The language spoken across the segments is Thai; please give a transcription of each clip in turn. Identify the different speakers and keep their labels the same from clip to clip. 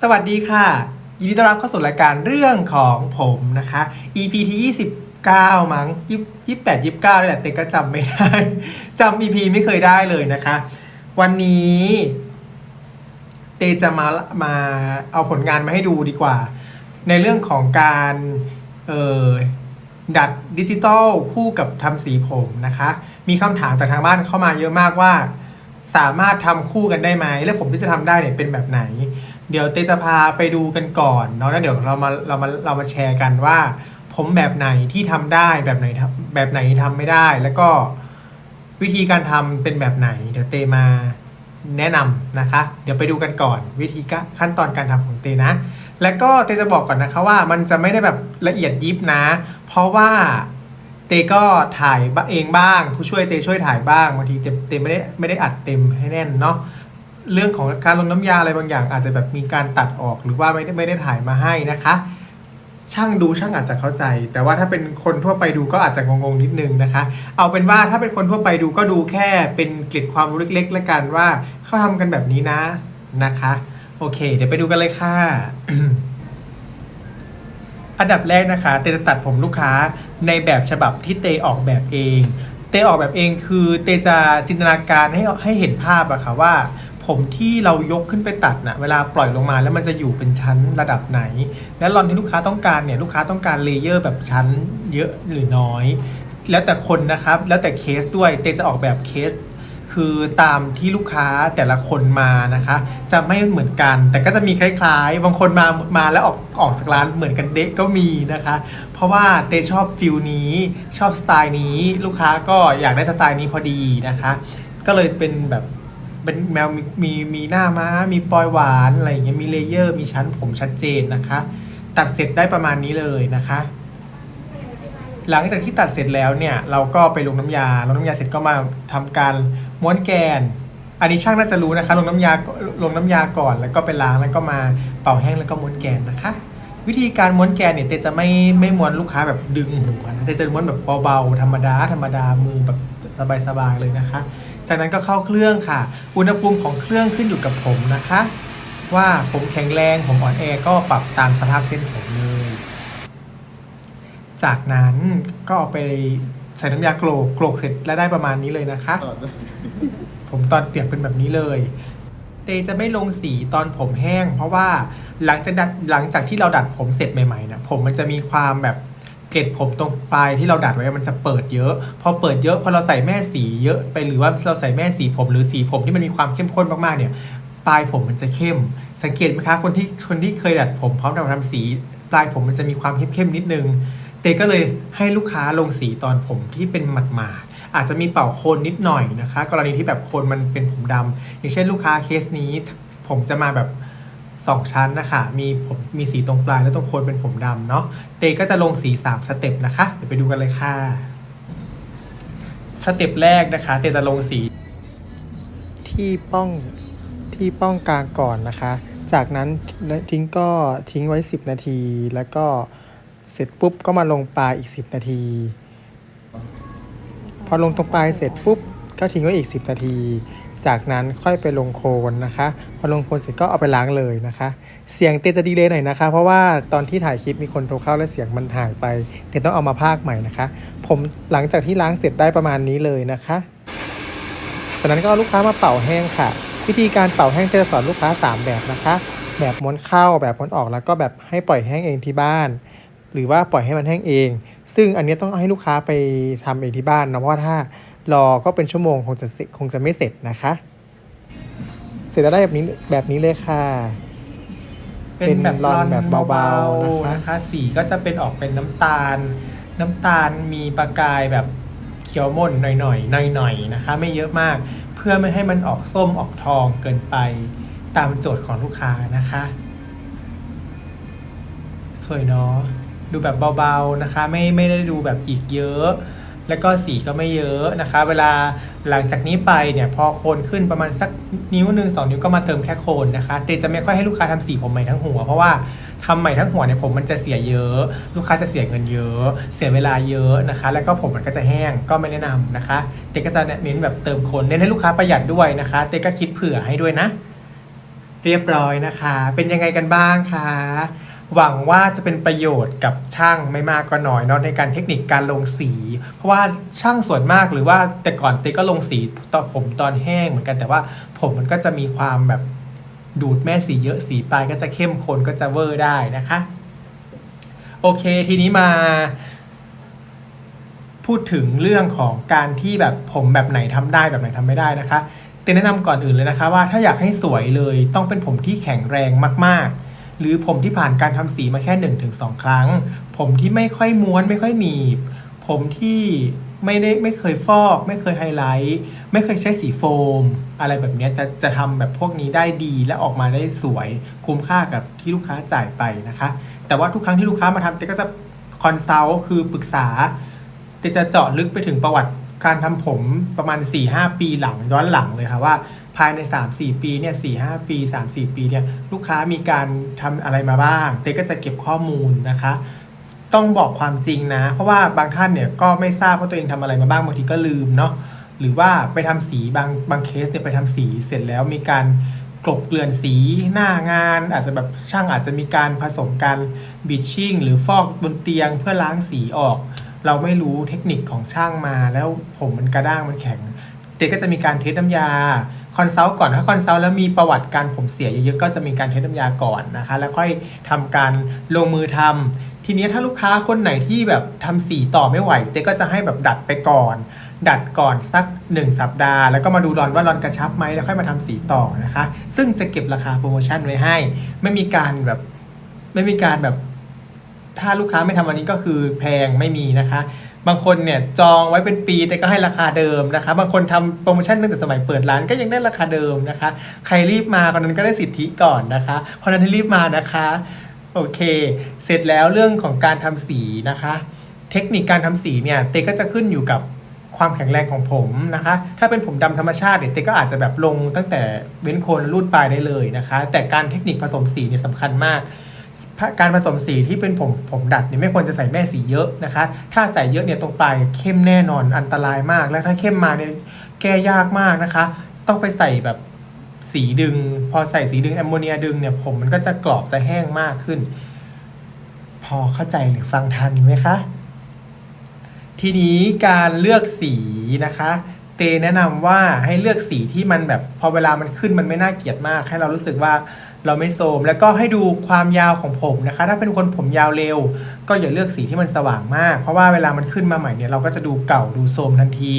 Speaker 1: สวัสดีค่ะ ยินดีต้อนรับเข้าสู่รายการเรื่องของผมนะคะ EP ที่29 มั้งยี่แปดยี่เก้านี่แหละเต็ก็จำไม่ได้จำ EP ไม่เคยได้เลยนะคะ วันนี้ เตจะมามาเอาผลงานมาให้ดูดีกว่า ในเรื่องของการเอ่อดัดดิจิตอลคู่กับทำสีผมนะคะ มีคำถามจากทางบ้านเข้ามาเยอะมากว่า สามารถทำคู่กันได้ไหม และผมที่จะทำได้เนี่ยเป็นแบบไหน เดี๋ยวเตจะพาไปดูกันก่อนเนาะแล้วเดี๋ยวเรามาเรามาเรามาแชร์กันว่า ผมแบบไหนที่ทำได้แบบไหนแบบไหนทำไม่ได้ แล้วก็วิธีการทำเป็นแบบไหน เดี๋ยวเตมาแนะนำนะคะ เดี๋ยวไปดูกันก่อนวิธีกาขั้นตอนการทำของเตนะ แล้วก็เตจะบอกก่อนนะคะว่ามันจะไม่ได้แบบละเอียดยิบนะ เพราะว่าเตก็ถ่ายเองบ้าง ผู้ช่วยเตช่วยถ่ายบ้างบางทีเตเตไม่ได้ไม่ได้อัดเต็มให้แน่นเนาะ เรื่องของการลงน้ำยาอะไรบางอย่าง อาจจะแบบมีการตัดออกหรือว่าไม่ได้ไม่ได้ถ่ายมาให้นะคะ ช่างดูช่างอาจจะเข้าใจ แต่ว่าถ้าเป็นคนทั่วไปดูก็อาจจะงงๆนิดนึงนะคะ เอาเป็นว่าถ้าเป็นคนทั่วไปดูก็ดูแค่เป็นเกร็ดความรู้เล็กๆแล้วกันว่าเขาทำกันแบบนี้นะนะคะ โอเค เดี๋ยวไปดูกันเลยค่ะอันดับแรกนะคะเตจะตัดผมลูกค้าในแบบฉบับที่เตออกแบบเอง เตออกแบบเองคือเตจะจินตนาการให้ให้เห็นภาพอะค่ะว่า ผมที่เรายกขึ้นไปตัดนะเวลาปล่อยลงมาแล้วมันจะอยู่เป็นชั้นระดับไหน และรอนที่ลูกค้าต้องการเนี่ยลูกค้าต้องการเลเยอร์แบบชั้นเยอะหรือน้อย แล้วแต่คนนะครับแล้วแต่เคสด้วยเตจะออกแบบเคส คือตามที่ลูกค้าแต่ละคนมานะคะ จะไม่เหมือนกัน แต่ก็จะมีคล้ายๆ บางคนมามาแล้วออกออกจากร้านเหมือนกันเด็กก็มีนะคะเพราะว่าเตชอบฟิลนี้ชอบสไตล์นี้ ลูกค้าก็อยากได้สไตล์นี้พอดีนะคะ ก็เลยเป็นแบบ เป็นแมวมีมีหน้าม้า มีปลอยหวานอะไรอย่างเงี้ยมีเลเยอร์ มีชั้นผมชัดเจนนะคะ ตัดเสร็จได้ประมาณนี้เลยนะคะ หลังจากที่ตัดเสร็จแล้วเนี่ย เราก็ไปลงน้ำยาลงน้ำยาเสร็จก็มาทำการม้วนแกน อันนี้ช่างน่าจะรู้นะคะ ลงน้ำยาลงน้ำยาก่อนแล้วก็ไปล้างแล้วก็มาเป่าแห้งแล้วก็ม้วนแกนนะคะ วิธีการม้วนแกนเนี่ยเตจะไม่ไม่ม้วนลูกค้าแบบดึงหัวนะเตจะม้วนแบบเบาๆธรรมดาธรรมดามือแบบสบายๆเลยนะคะ จากนั้นก็เข้าเครื่องค่ะ อุณหภูมิของเครื่องขึ้นอยู่กับผมนะคะ ว่าผมแข็งแรงผมอ่อนแอก็ปรับตามสภาพเส้นผมเลย จากนั้นก็เอาไปใส่น้ำยาโกรกโกรกเสร็จแล้วได้ประมาณนี้เลยนะคะ ผมตอนเปียกเป็นแบบนี้เลยเตจะไม่ลงสีตอนผมแห้ง เพราะว่าหลังจากดัดหลังจากที่เราดัดผมเสร็จใหม่ๆนะผมมันจะมีความแบบ เกล็ดผมตรงปลายที่เราดัดไว้มันจะเปิดเยอะ พอเปิดเยอะพอเราใส่แม่สีเยอะไปหรือว่าเราใส่แม่สีผมหรือสีผมที่มันมีความเข้มข้นมากๆเนี่ยปลายผมมันจะเข้ม สังเกตไหมคะคนที่คนที่เคยดัดผมพร้อมกับทำสี ปลายผมมันจะมีความเข้มๆนิดนึงเตก็เลยให้ลูกค้าลงสีตอนผมที่เป็นหมาดๆอาจจะมีเป่าโคนนิดหน่อยนะคะ กรณีที่แบบโคนมันเป็นผมดำอย่างเช่นลูกค้าเคสนี้ ผมจะมาแบบ สองชั้นนะคะ มีผมมีสีตรงปลายและตรงโคนเป็นผมดำเนาะ เตก็จะลงสีสามสเต็ปนะคะ เดี๋ยวไปดูกันเลยค่ะ สเต็ปแรกนะคะ เตจะลงสี ที่ป้องที่ป้องกลางก่อนนะคะ จากนั้นทิ้งก็ทิ้งไว้ 10 นาที แล้วก็เสร็จปุ๊บก็มาลงปลายอีก 10 นาที พอลงตรงปลายเสร็จปุ๊บก็ทิ้งไว้อีก 10 นาที จากนั้นค่อยไปลงโคนนะคะ พอลงโคนเสร็จก็เอาไปล้างเลยนะคะ เสียงเตจะดีเลยหน่อยนะคะ เพราะว่าตอนที่ถ่ายคลิปมีคนโทรเข้าและเสียงมันหายไปเตต้องเอามาพากใหม่นะคะ ผมหลังจากที่ล้างเสร็จได้ประมาณนี้เลยนะคะจากนั้นก็เอาลูกค้ามาเป่าแห้งค่ะ วิธีการเป่าแห้งจะสอนลูกค้า 3 แบบนะคะ แบบม้วนเข้าแบบม้วนออกแล้วก็แบบให้ปล่อยแห้งเองที่บ้าน หรือว่าปล่อยให้มันแห้งเอง ซึ่งอันนี้ต้องให้ลูกค้าไปทำเองที่บ้านนะเพราะว่าถ้า รอก็เป็นชั่วโมงคงจะเสร็จคงจะไม่เสร็จนะคะ เสร็จแล้วได้แบบนี้แบบนี้เลยค่ะ เป็นแบบรอนแบบเบาๆนะคะ สีก็จะเป็นออกเป็นน้ำตาล น้ำตาลมีประกายแบบเขียวม่นหน่อยๆหน่อยๆนะคะ ไม่เยอะมากเพื่อไม่ให้มันออกส้มออกทองเกินไปตามโจทย์ของลูกค้านะคะ สวยเนาะดูแบบเบาๆนะคะ ไม่ไม่ได้ดูแบบอีกเยอะ แล้วก็สีก็ไม่เยอะนะคะ เวลาหลังจากนี้ไปเนี่ยพอโคนขึ้นประมาณสักนิ้วหนึ่งสองนิ้วก็มาเติมแค่โคนนะคะเตจะไม่ค่อยให้ลูกค้าทำสีผมใหม่ทั้งหัว เพราะว่าทำใหม่ทั้งหัวเนี่ยผมมันจะเสียเยอะ ลูกค้าจะเสียเงินเยอะ เสียเวลาเยอะนะคะ แล้วก็ผมมันก็จะแห้งก็ไม่แนะนำนะคะเตก็จะเน้นแบบเติมโคนเน้นให้ลูกค้าประหยัดด้วยนะคะ เตก็คิดเผื่อให้ด้วยนะ เรียบร้อยนะคะ เป็นยังไงกันบ้างคะ หวังว่าจะเป็นประโยชน์กับช่างไม่มากก็น้อยเนาะในการเทคนิคการลงสี เพราะว่าช่างส่วนมากหรือว่าแต่ก่อนเต้ก็ลงสีตอนผมตอนแห้งเหมือนกันแต่ว่าผมมันก็จะมีความแบบดูดแม่สีเยอะสีปลายก็จะเข้มข้นก็จะเวอร์ได้นะคะ โอเคทีนี้มาพูดถึงเรื่องของการที่แบบผมแบบไหนทำได้แบบไหนทำไม่ได้นะคะเต้แนะนำก่อนอื่นเลยนะคะ ว่าถ้าอยากให้สวยเลยต้องเป็นผมที่แข็งแรงมากๆ หรือผมที่ผ่านการทำสีมาแค่1นถึงสครั้ง ผมที่ไม่ค่อยม้วนไม่ค่อยหนีบ ผมที่ไม่ได้ไม่เคยฟอก ไม่เคยไฮไลท์ ไม่เคยใช้สีโฟม อะไรแบบนี้จะจะทำแบบพวกนี้ได้ดีและออกมาได้สวยคุ้มค่ากับที่ลูกค้าจ่ายไปนะคะ แต่ว่าทุกครั้งที่ลูกค้ามาทำเต้ก็จะคอนซัลท์คือปรึกษาเต้จะเจาะลึกไปถึงประวัติการทำผมประมาณ 4-5 ปีหลังย้อนหลังเลยค่ะว่า ภายใน 3-4 ปีเนี่ย4-5ปี 3-4 ปีเนี่ยลูกค้ามีการทำอะไรมาบ้าง เต้ก็จะเก็บข้อมูลนะคะ ต้องบอกความจริงนะ เพราะว่าบางท่านเนี่ยก็ไม่ทราบว่าตัวเองทำอะไรมาบ้างบางทีก็ลืมเนาะหรือว่าไปทำสีบางบางเคสเนี่ยไปทำสีเสร็จแล้วมีการกลบเกลื่อนสีหน้างาน อาจจะแบบช่างอาจจะมีการผสมการบีชชิ่งหรือฟอกบนเตียงเพื่อล้างสีออก เราไม่รู้เทคนิคของช่างมาแล้วผมมันกระด้างมันแข็ง เต้ก็จะมีการเทสน้ำยา คอนซัลท์ก่อนถ้าคอนซัลท์แล้วมีประวัติการผมเสียเยอะๆก็จะมีการเทสน้ำยาก่อนนะคะ แล้วค่อยทำการลงมือทำทีนี้ถ้าลูกค้าคนไหนที่แบบทำสีต่อไม่ไหวเต้ก็จะให้แบบดัดไปก่อน ดัดก่อนสัก 1 สัปดาห์ แล้วก็มาดูรอนว่ารอนกระชับไหมแล้วค่อยมาทำสีต่อนะคะ ซึ่งจะเก็บราคาโปรโมชั่นไว้ให้ ไม่มีการแบบไม่มีการแบบถ้าลูกค้าไม่ทำวันนี้ก็คือแพงไม่มีนะคะ บางคนเนี่ยจองไว้เป็นปีแต่ก็ให้ราคาเดิมนะคะ บางคนทำโปรโมชั่นตั้งแต่สมัยเปิดร้านก็ยังได้ราคาเดิมนะคะ ใครรีบมาคนนั้นก็ได้สิทธิก่อนนะคะ เพราะนั้นให้รีบมานะคะ โอเค เสร็จแล้วเรื่องของการทำสีนะคะ เทคนิคการทำสีเนี่ยเตก็จะขึ้นอยู่กับความแข็งแรงของผมนะคะ ถ้าเป็นผมดำธรรมชาติเนี่ยเตก็อาจจะแบบลงตั้งแต่เว้นโคนรูดปลายได้เลยนะคะ แต่การเทคนิคผสมสีเนี่ยสำคัญมาก การผสมสีที่เป็นผมผมดัดเนี่ยไม่ควรจะใส่แม่สีเยอะนะคะ ถ้าใส่เยอะเนี่ยตรงปลายเข้มแน่นอนอันตรายมาก และถ้าเข้มมาเนี่ยแก้ยากมากนะคะ ต้องไปใส่แบบสีดึง พอใส่สีดึงแอมโมเนียดึงเนี่ยผมมันก็จะกรอบจะแห้งมากขึ้น พอเข้าใจหรือฟังทันไหมคะทีนี้การเลือกสีนะคะ เตแนะนำว่าให้เลือกสีที่มันแบบพอเวลามันขึ้นมันไม่น่าเกลียดมาก ให้เรารู้สึกว่า เราไม่โทมแล้วก็ให้ดูความยาวของผมนะคะ ถ้าเป็นคนผมยาวเร็ว ก็อย่าเลือกสีที่มันสว่างมาก เพราะว่าเวลามันขึ้นมาใหม่เนี่ยเราก็จะดูเก่าดูโทมทันที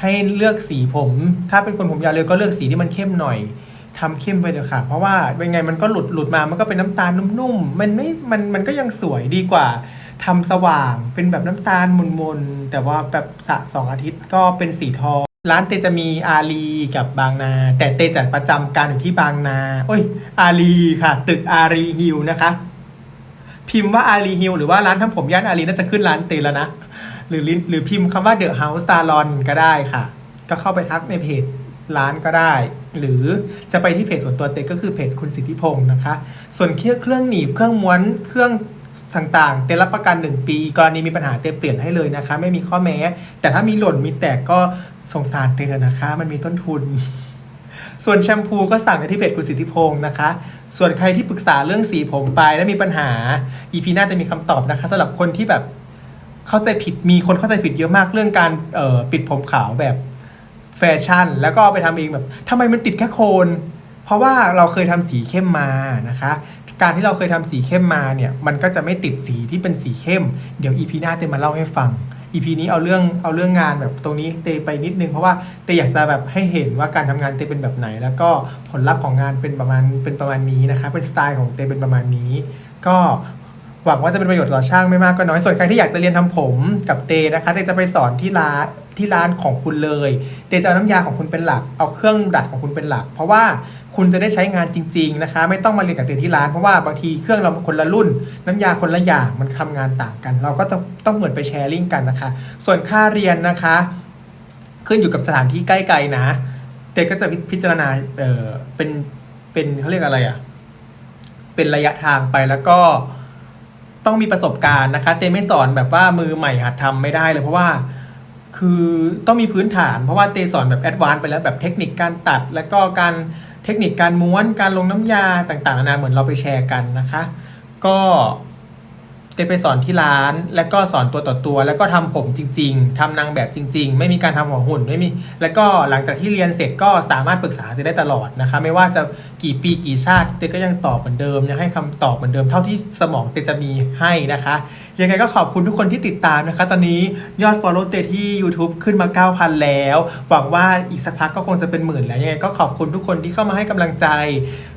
Speaker 1: ให้เลือกสีผม ถ้าเป็นคนผมยาวเร็วก็เลือกสีที่มันเข้มหน่อยทำเข้มไปเถอะค่ะ เพราะว่าเป็นไงมันก็หลุดหลุดมา มันก็เป็นน้ำตาลนุ่มๆ มันไม่ มัน มันก็ยังสวยดีกว่าทำสว่าง เป็นแบบน้ำตาลมนๆ แต่ว่าแบบสะสองอาทิตย์ก็เป็นสีทอง ร้านเตจะมีอารีกับบางนา แต่เตจะประจำการอยู่ที่บางนา โอ้ย อารีค่ะ ตึกอารีฮิลนะคะ พิมพ์ว่าอารีฮิลหรือว่าร้านทำผมย่านอารีน่าจะขึ้นร้านเตแล้วนะ หรือหรือพิมพ์คำว่าเดอะเฮาส์ซาลอนก็ได้ค่ะ ก็เข้าไปทักในเพจร้านก็ได้ หรือจะไปที่เพจส่วนตัวเตก็คือเพจคุณสิทธิพงศ์นะคะ ส่วนเครื่องเครื่องหนีบเครื่องม้วนเครื่อง ต่างๆ เตรับประกัน 1 ปี กรณีมีปัญหาเตเปลี่ยนให้เลยนะคะ ไม่มีข้อแม้ แต่ถ้ามีหล่นมีแตกก็สงสารเตเถอะนะคะ มันมีต้นทุน ส่วนแชมพูก็สั่งได้ที่เพจคุสิทธิพงศ์นะคะ ส่วนใครที่ปรึกษาเรื่องสีผมไปแล้วมีปัญหา EP หน้าจะมีคำตอบนะคะสำหรับคนที่แบบเข้าใจผิดมีคนเข้าใจผิดเยอะมากเรื่องการเออปิดผมขาวแบบแฟชั่น แล้วก็ไปทำเองแบบทำไมมันติดแค่โคน เพราะว่าเราเคยทำสีเข้มมานะคะ การที่เราเคยทำสีเข้มมาเนี่ยมันก็จะไม่ติดสีที่เป็นสีเข้ม เดี๋ยว EP หน้าเตมาเล่าให้ฟัง EP นี้เอาเรื่องเอาเรื่องงานแบบตรงนี้เตไปนิดนึงเพราะว่าเตอยากจะแบบให้เห็นว่าการทำงานเตเป็นแบบไหน แล้วก็ผลลัพธ์ของงานเป็นประมาณเป็นประมาณนี้นะคะเป็นสไตล์ของเตเป็นประมาณนี้ ก็หวังว่าจะเป็นประโยชน์ต่อช่างไม่มากก็น้อยส่วนใครที่อยากจะเรียนทำผมกับเตนะคะเตจะไปสอนที่ร้าน ที่ร้านของคุณเลยเตจะเอาน้ำยาของคุณเป็นหลัก เอาเครื่องดัดของคุณเป็นหลัก เพราะว่าคุณจะได้ใช้งานจริง ๆนะคะ ไม่ต้องมาเรียนกับเตที่ร้านเพราะว่าบางทีเครื่องเราคนละรุ่น น้ำยาคนละอย่างมันทำงานต่างกัน เราก็ต้องเหมือนไปแชร์ลิงก์กันนะคะ ส่วนค่าเรียนนะคะ ขึ้นอยู่กับสถานที่ใกล้ๆนะเตก็จะพิจารณาเออเป็นเป็นเขาเรียกอะไรอะ่ะเป็นระยะทางไปแล้วก็ต้องมีประสบการณ์นะคะ เตไม่สอนแบบว่ามือใหม่หัดทำไม่ได้เลยเพราะว่า คือต้องมีพื้นฐาน เพราะว่าเตสอนแบบแอดวานซ์ไปแล้วแบบเทคนิคการตัด แล้วก็การเทคนิคการม้วนการลงน้ำยาต่างๆนานาเหมือนเราไปแชร์กันนะคะ ก็เตไปสอนที่ร้าน แล้วก็สอนตัวต่อตัว แล้วก็ทำผมจริง ๆทำนางแบบจริง ๆ ไม่มีการทำหัวหุ่นไม่มีแล้วก็หลังจากที่เรียนเสร็จก็สามารถปรึกษาเตได้ตลอดนะคะ ไม่ว่าจะกี่ปีกี่ชาติเตก็ยังตอบเหมือนเดิมยังให้คำตอบเหมือนเดิมเท่าที่สมองเตจะมีให้นะคะ ยังไงก็ขอบคุณทุกคนที่ติดตามนะคะ ตอนนี้ยอด follow เตที่ YouTube ขึ้นมา 9,000 แล้ว หวังว่าอีกสักพักก็คงจะเป็นหมื่นแล้วยังไงก็ขอบคุณทุกคนที่เข้ามาให้กำลังใจ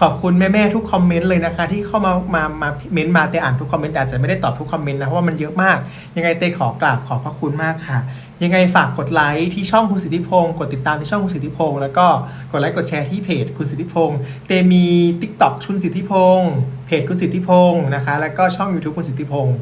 Speaker 1: ขอบคุณแม่ๆทุกคอมเมนต์เลยนะคะ ที่เข้ามามามาเม้นต์มาเตอ่านทุกคอมเมนต์แต่อาจจะไม่ได้ตอบทุกคอมเมนต์นะเพราะว่ามันเยอะมาก ยังไงเตขอกราบขอบพระคุณมากค่ะยังไงฝากกดไลค์ที่ช่องคุณสิทธิพงศ์กดติดตามที่ช่องคุณสิทธิพงศ์แล้วก็กดไลค์กดแชร์ที่เพจคุณสิทธิพงศ์เตมี TikTok คุณสิทธิพงศ์เพจคุณสิทธิพงศ์นะคะ แล้วก็ช่อง YouTube คุณสิทธิพงศ์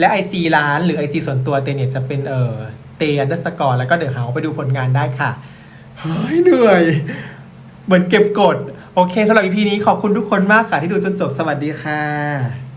Speaker 1: และ IG ร้านหรือ IG ส่วนตัวเตเนี่ย จะเป็นเอ่อเตอันดัสกอร์แล้วก็เดอะเฮาไปดูผลงานได้ค่ะเฮ้ยเหนื่อย เหมือนเก็บกด โอเคสำหรับ EP นี้ขอบคุณทุกคนมากค่ะที่ดูจนจบสวัสดีค่ะ